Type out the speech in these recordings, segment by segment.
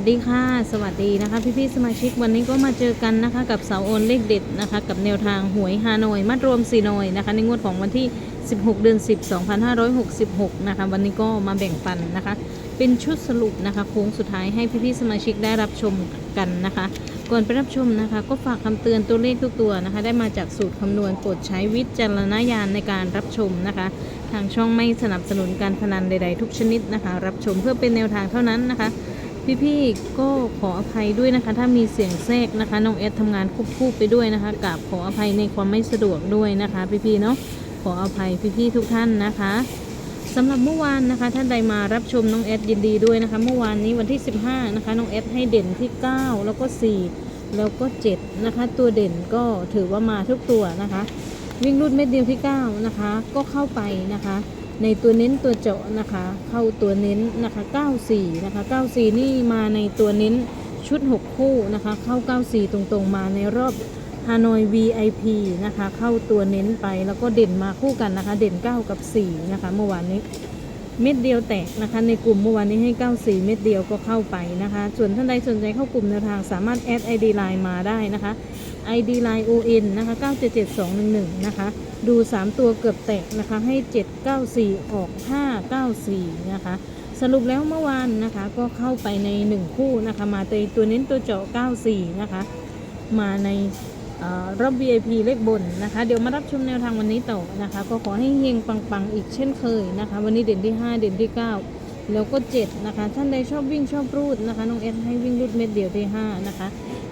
วัสดีค่ะ สวัสดีนะคะพี่ๆสมาชิกวันนี้ก็มาเจอกันนะคะกับเสาโอนเลขเด็ดนะคะกับแนวทางหวยฮานอยมัดรวมซีนอยนะคะในงวดของวันที่ 16 เดือน 10 2566 นะคะวันนี้ก็มาแบ่งปันนะคะ เป็นชุดสรุปนะคะโค้งสุดท้ายให้พี่ๆสมาชิกได้รับชมกันนะคะ ก่อนไปรับชมนะคะ ก็ฝากคำเตือนตัวเลขทุกตัวนะคะ ได้มาจากสูตรคำนวณโปรดใช้วิจารณญาณในการรับชมนะคะ ทางช่องไม่สนับสนุนการพนันใด ๆ ทุกชนิดนะคะ รับชมเพื่อเป็นแนวทางเท่านั้นนะคะ พี่ๆก็ขออภัยด้วยนะคะ ถ้ามีเสียงแทรกนะคะน้องแอดทำงานควบคู่ไปด้วยนะคะกราบขออภัยในความไม่สะดวกด้วยนะคะ พี่ๆเนาะขออภัยพี่ๆทุกท่านนะคะสำหรับเมื่อวานนะคะท่านใดมารับชมน้องแอดยินดีด้วยนะคะ เมื่อวานนี้วันที่ 15นะคะน้องแอดให้เด่นที่ 9 แล้วก็ 4 แล้วก็ 7 นะคะ ตัวเด่นก็ถือว่ามาทุกตัวนะคะ วิ่งรูดเม็ดเดียวที่ 9 นะคะ ก็เข้าไปนะคะ ในตัวเน้นตัวเจาะนะคะ เข้าตัวเน้นนะคะ 94 นะคะ 94 นี่มาในตัวเน้นชุด 6 คู่นะคะ เข้า 94 ตรงๆ มาในรอบฮานอย VIP นะคะ เข้าตัวเน้นไปแล้วก็เด่นมาคู่กันนะคะ เด่น 9 กับ 4 นะคะ เมื่อวานนี้เม็ดเดียวแตกนะคะ ในกลุ่มเมื่อวานนี้ให้ 94 เม็ดเดียวก็เข้าไปนะคะ ส่วนท่านใดสนใจเข้ากลุ่มแนวทางสามารถแอด ID Line มาได้นะคะ ID Line ON นะคะ 977211 นะคะ ดู 3 ตัวเกือบแตกนะคะ ให้ 794 ออก 594 นะคะ สรุปแล้วเมื่อวานนะคะ ก็เข้าไปใน 1 คู่นะคะ มาตัวตัวเน้นตัวเจาะ 94 นะคะ มาในรอบ VIP เลขบนนะคะ เดี๋ยวมารับชมแนวทางวันนี้ต่อนะคะ ก็ขอให้เฮงปังๆ อีกเช่นเคยนะคะ วันนี้เด่นที่ 5 เด่นที่ 9 แล้วก็ 7 นะคะ ท่านใดชอบวิ่งชอบรูดนะคะ น้องเอสให้วิ่งรูดเม็ดเดียวที่ 5 นะคะ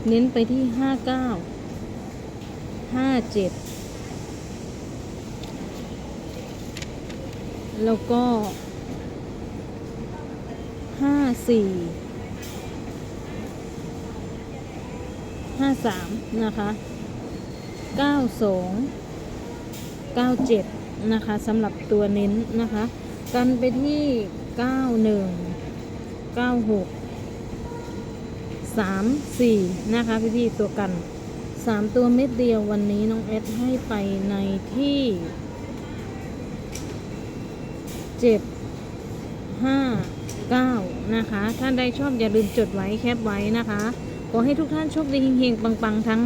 เน้นไปที่ 59 57แล้วก็ห้าสี่ห้าสามนะคะเก้าสองเก้าเจ็ดนะคะสำหรับตัวเน้นนะคะ กันไปที่เก้าหนึ่งเก้าหกสามสี่นะคะพี่พี่ๆตัวกัน สามตัวเม็ดเดียววันนี้น้องเอสให้ไปในที่เจ็ดห้าเก้านะคะ ท่านใดชอบอย่าลืมจดไว้แคปไว้นะคะ ขอให้ทุกท่านโชคดีเฮงๆ ปังๆ ทั้ง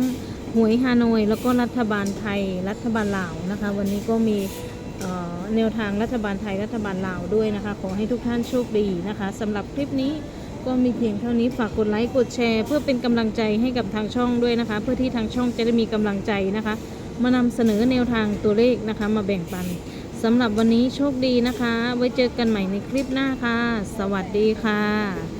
หวยฮานอย แล้วก็รัฐบาลไทยรัฐบาลลาวนะคะ วันนี้ก็มีแนวทางรัฐบาลไทยรัฐบาลลาวด้วยนะคะ ขอให้ทุกท่านโชคดีนะคะสำหรับคลิปนี้ ก็มีเพียงเท่านี้ฝากกดไลค์กดแชร์ เพื่อเป็นกำลังใจให้กับทางช่องด้วยนะคะ เพื่อที่ทางช่องจะได้มีกำลังใจนะคะ มานำเสนอแนวทางตัวเลขนะคะ มาแบ่งปันสำหรับวันนี้โชคดีนะคะ ไว้เจอกันใหม่ในคลิปหน้าค่ะ สวัสดีค่ะ